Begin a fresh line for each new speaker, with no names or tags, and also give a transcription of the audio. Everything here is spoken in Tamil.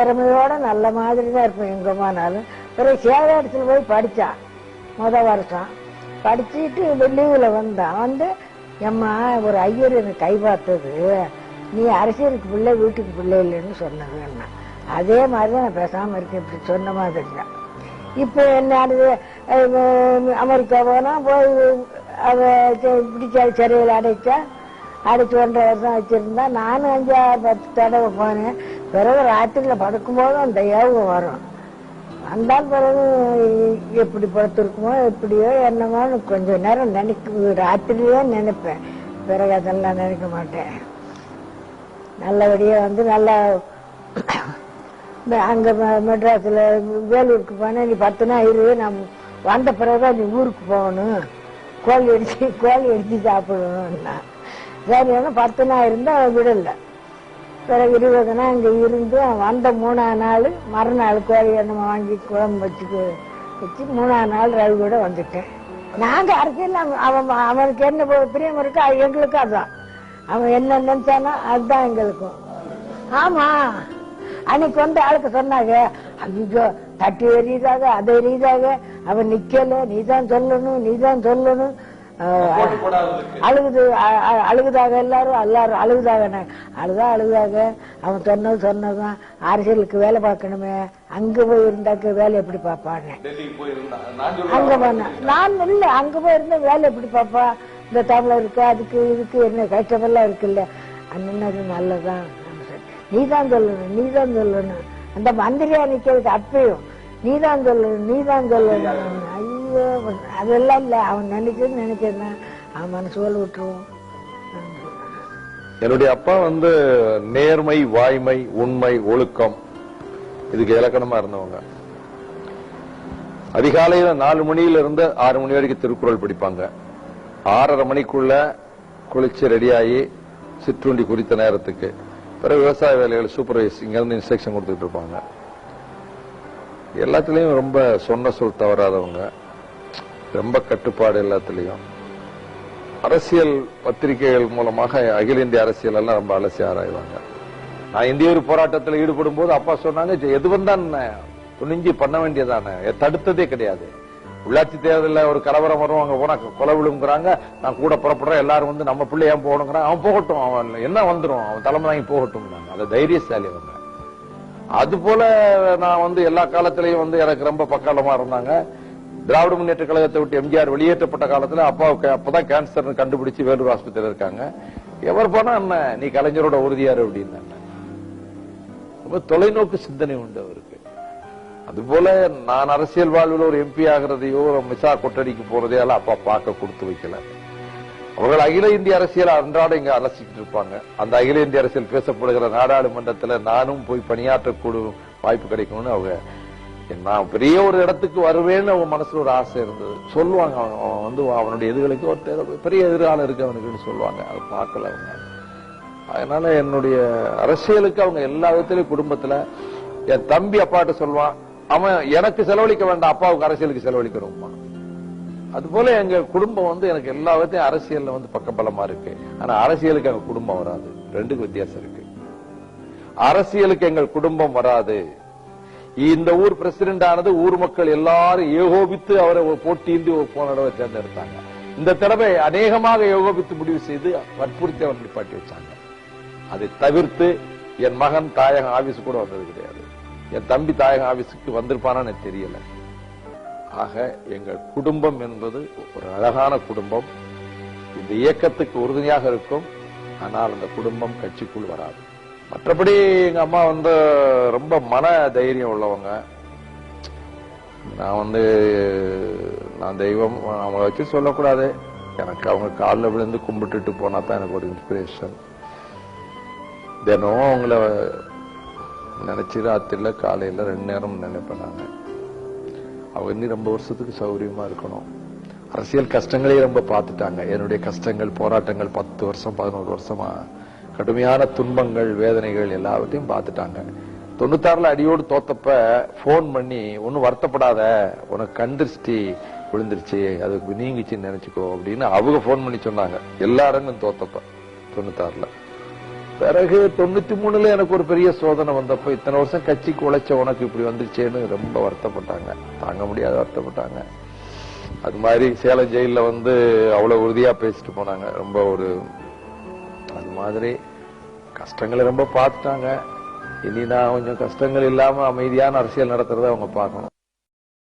திறமையோட நல்ல மாதிரி தான் இருப்பேன் எங்கம்மானாலும் ஒரு பிறகு இடத்துல போய் படிச்சான். முத வருஷம். படிச்சுட்டு லீவுல வந்தான். வந்து எம்மா ஒரு ஐயர் எனக்கு கை பார்த்தது நீ அரசியலுக்கு பிள்ளை வீட்டுக்கு பிள்ளை இல்லைன்னு சொன்னதுன்னா அதே மாதிரி தான் நான் பேசாமல் இருக்கேன். இப்படி சொன்ன மாதிரி தான் இப்போ என்ன அமெரிக்கா போனால் போய் அவ செ- பிடிச்ச சிறையில் அடைச்சா. அடைச்சு ஒன்றரை வருஷம் வச்சுருந்தா. நானும் அஞ்சா பத்து தடவை போனேன். பிறகு ராத்திரியில படுக்கும்போது அந்த யோகம் வரும். வந்தால் பிறகு எப்படி படுத்திருக்குமோ எப்படியோ என்னமோன்னு கொஞ்சம் நேரம் நினைக்க ராத்திரியே நினைப்பேன். பிறகு அதெல்லாம் நினைக்க மாட்டேன். நல்லபடியா வந்து நல்லா அங்கே அங்க ம- மெட்ராஸ்ல வேலூருக்கு போனேன் நீ பத்து நாள் இரு நான் வந்த பிறகுதான் நீ ஊருக்கு போகணும். கோழி அடிச்சு கோழி அடிச்சு சாப்பிடணும்னா. சரி பத்து நாள் இருந்தா விடல. பிறகு இருபது நாள் இருந்து வந்த மூணாம் நாள் மறுநாள் கோழி நம்ம வாங்கி குழம்பு வச்சு வச்சு மூணாம் நாள் ரவி கூட வந்துட்டேன். நாங்க அரசியல் அவன் அவனுக்கு என்ன பிரியம் இருக்கோ எங்களுக்கும் அதான். அவன் என்ன நினைச்சானோ அதுதான் எங்களுக்கும். ஆமா. அன்னைக்கு வந்து ஆளுக்கு சொன்னாங்க ஐயோ தட்டி எரியுதாக அதை எரியதாக அவன் நிக்கல நீதான் சொல்லணும் நீதான் சொல்லணும். அழுகுது அழுகுதாக எல்லாரும் எல்லாரும் அழுகுதாக. அழுதா அழுகுதாக. அவன் சொன்னது சொன்னதான் அரசியலுக்கு வேலை பார்க்கணுமே. அங்க போய் இருந்தாக்க வேலை எப்படி பார்ப்பான்னு. அங்க போனேன் நான் இல்ல அங்க போய் இருந்தா வேலை எப்படி பாப்பா இந்த தமிழருக்கு அதுக்கு இதுக்கு என்ன கஷ்டமெல்லாம் இருக்குல்ல. அண்ணனது நல்லதான் நீதான் சொல்லணும் நீதான் சொல்லணும். அந்த மந்திரியா நிக்கிறதுக்கு அப்பயும். நீதான் சொல்லணும். நீதான் சொல்லணும். ஐயோ. அதெல்லாம் இல்லை. அவன் நினைக்கிறது நினைக்கிறேன் அவன் மனசுல விட்டுருவோம்
என்னுடைய அப்பா வந்து நேர்மை வாய்மை உண்மை ஒழுக்கம். இதுக்கு இலக்கணமா இருந்தவங்க. அதிகாலையில நாலு மணியில இருந்து ஆறு மணி வரைக்கும் திருக்குறள் படிப்பாங்க. ஆறரை மணிக்குள்ள குளிச்சு ரெடியாகி சிற்றுண்டி குறித்த நேரத்துக்கு. பிறகு விவசாய வேலைகள் சூப்பர்வைஸ் இங்க இருந்து இன்ஸ்ட்ரக்ஷன் கொடுத்துட்டு இருப்பாங்க. எல்லாத்துலயும் ரொம்ப சொன்ன சொல் தவறாதவங்க. ரொம்ப கட்டுப்பாடு எல்லாத்துலயும். அரசியல் பத்திரிகைகள் மூலமாக அகில இந்திய அரசியல் எல்லாம் ரொம்ப அலசி ஆராய்வாங்க நான் இந்திய ஒரு போராட்டத்தில் ஈடுபடும் போது அப்பா சொன்னாங்க "ஜெ, எது வந்தான் துணிஞ்சு பண்ண வேண்டியதானே? தடுத்ததே கிடையாது. உள்ளாட்சி தேர்தலில் ஒரு கலவரம் வரும் அங்க போனா கொலை விழுங்குறாங்க. நான் கூட புறப்படுறேன் எல்லாரும் வந்து நம்ம பிள்ளை ஏன் போகணுங்கிறான். அவன் போகட்டும் அவன் என்ன வந்துடும் அவன் தலைமை வாங்கி போகட்டும் அந்த தைரியசாலி அவங்க. அது போல நான் வந்து எல்லா காலத்திலையும் வந்து எனக்கு ரொம்ப பக்காலமா இருந்தாங்க. திராவிட முன்னேற்ற கழகத்தை விட்டு எம்ஜிஆர் வெளியேற்றப்பட்ட காலத்துல அப்பாவுக்கு அப்பதான் கேன்சர் கண்டுபிடிச்சு வேலூர் ஆஸ்பத்திரியில் இருக்காங்க. எவர் போனா என்ன நீ கலைஞரோட உறுதியாரு அப்படின்னு ரொம்ப தொலைநோக்கு சிந்தனை உண்டு அவருக்கு. அதுபோல நான் அரசியல் வாழ்வில் ஒரு எம்பி ஆகிறதையோ ஒரு மிசா கொட்டடிக்கு போறதையோ அப்பா பார்க்க கொடுத்து வைக்கல. அவர்கள் அகில இந்திய அரசியல் அன்றாட இங்க அலசிக்கிட்டு இருப்பாங்க. அந்த அகில இந்திய அரசியல் பேசப்படுகிற நாடாளுமன்றத்தில் நானும் போய் பணியாற்றக்கூடும் வாய்ப்பு கிடைக்கும்னு அவங்க நான் பெரிய ஒரு இடத்துக்கு வருவேன்னு அவன் மனசுல ஒரு ஆசை இருந்தது. சொல்லுவாங்க அவன் அவன் வந்து அவனுடைய எதிர்களுக்கு ஒரு பெரிய- பெரிய இருக்கு அவனுக்குன்னு சொல்லுவாங்க. அதை பார்க்கல அவங்க. அதனால என்னுடைய அரசியலுக்கு அவங்க எல்லா விதத்திலயும் குடும்பத்துல என் தம்பி அப்பாட்ட சொல்லுவான் அவன் எனக்கு செலவழிக்க வேண்டாம் அப்பாவுக்கு அரசியலுக்கு செலவழிக்கிறோம்மா. அது போல எங்க குடும்பம் வந்து எனக்கு எல்லா விதத்தையும் அரசியல்ல வந்து பக்கபலமா இருக்கு. ஆனா அரசியலுக்கு எங்க குடும்பம் வராது. ரெண்டுக்கு வித்தியாசம் இருக்கு. அரசியலுக்கு எங்கள் குடும்பம் வராது. இந்த ஊர் பிரசிடென்ட் ஆனது ஊர் மக்கள் எல்லாரும் ஏகோபித்து அவரை போட்டியின்றி ஒரு போன தடவை தேர்ந்தெடுத்தாங்க. இந்த தடவை அநேகமாக ஏகோபித்து முடிவு செய்து வற்புறுத்தி அவர் நிப்பாட்டி வச்சாங்க. அதை தவிர்த்து என் மகன் தாயக ஆபீஸ் கூட வந்தது கிடையாது. என் தம்பி தாயக ஆபீஸுக்கு வந்திருப்பானான்னு எனக்கு தெரியல. ஆக எங்கள் குடும்பம் என்பது ஒரு அழகான குடும்பம். இந்த இயக்கத்துக்கு உறுதுணையாக இருக்கும். ஆனால் அந்த குடும்பம் கட்சிக்குள் வராது. மற்றபடி எங்க அம்மா வந்து ரொம்ப மன தைரியம் உள்ளவங்க. நான் வந்து நான் தெய்வம் அவங்கள வச்சு சொல்லக்கூடாது. எனக்கு அவங்க காலில் விழுந்து கும்பிட்டுட்டு போனா தான் எனக்கு ஒரு இன்ஸ்பிரேஷன் தினம் அவங்கள நினைச்சு ராத்திரில காலையில ரெண்டு நேரம் நினைப்பேன் நான். அவங்க இன்னும் ரொம்ப வருஷத்துக்கு சௌகரியமா இருக்கணும். அரசியல் கஷ்டங்களையும் ரொம்ப பார்த்துட்டாங்க. என்னுடைய கஷ்டங்கள் போராட்டங்கள் பத்து வருஷம் பதினோரு வருஷமா. கடுமையான துன்பங்கள் வேதனைகள் எல்லாவற்றையும் பார்த்துட்டாங்க. தொண்ணூத்தாறுல அடியோடு தோத்தப்ப ஃபோன் பண்ணி ஒன்றும் வருத்தப்படாத உனக்கு கந்திருஷ்டி விழுந்துருச்சு அதுக்கு நீங்கிச்சுன்னு நினைச்சுக்கோ அப்படின்னு அவங்க ஃபோன் பண்ணி சொன்னாங்க. எல்லா அரங்கும் தோத்தப்ப தொண்ணூத்தாறுல. பிறகு தொண்ணூத்தி மூணுல எனக்கு ஒரு பெரிய சோதனை வந்தப்ப இத்தனை வருஷம் கட்சி குழைச்ச உனக்கு இப்படி வந்துருச்சேன்னு ரொம்ப வருத்தப்பட்டாங்க. தாங்க முடியாத வருத்தப்பட்டாங்க. அது மாதிரி சேலம் ஜெயில வந்து அவ்வளவு உறுதியா பேசிட்டு போனாங்க. ரொம்ப ஒரு அது மாதிரி கஷ்டங்களை ரொம்ப பார்த்துட்டாங்க. இனி நான் கொஞ்சம் கஷ்டங்கள் இல்லாமல் அமைதியான அரசியல் நடத்துறத அவங்க பார்க்கணும்.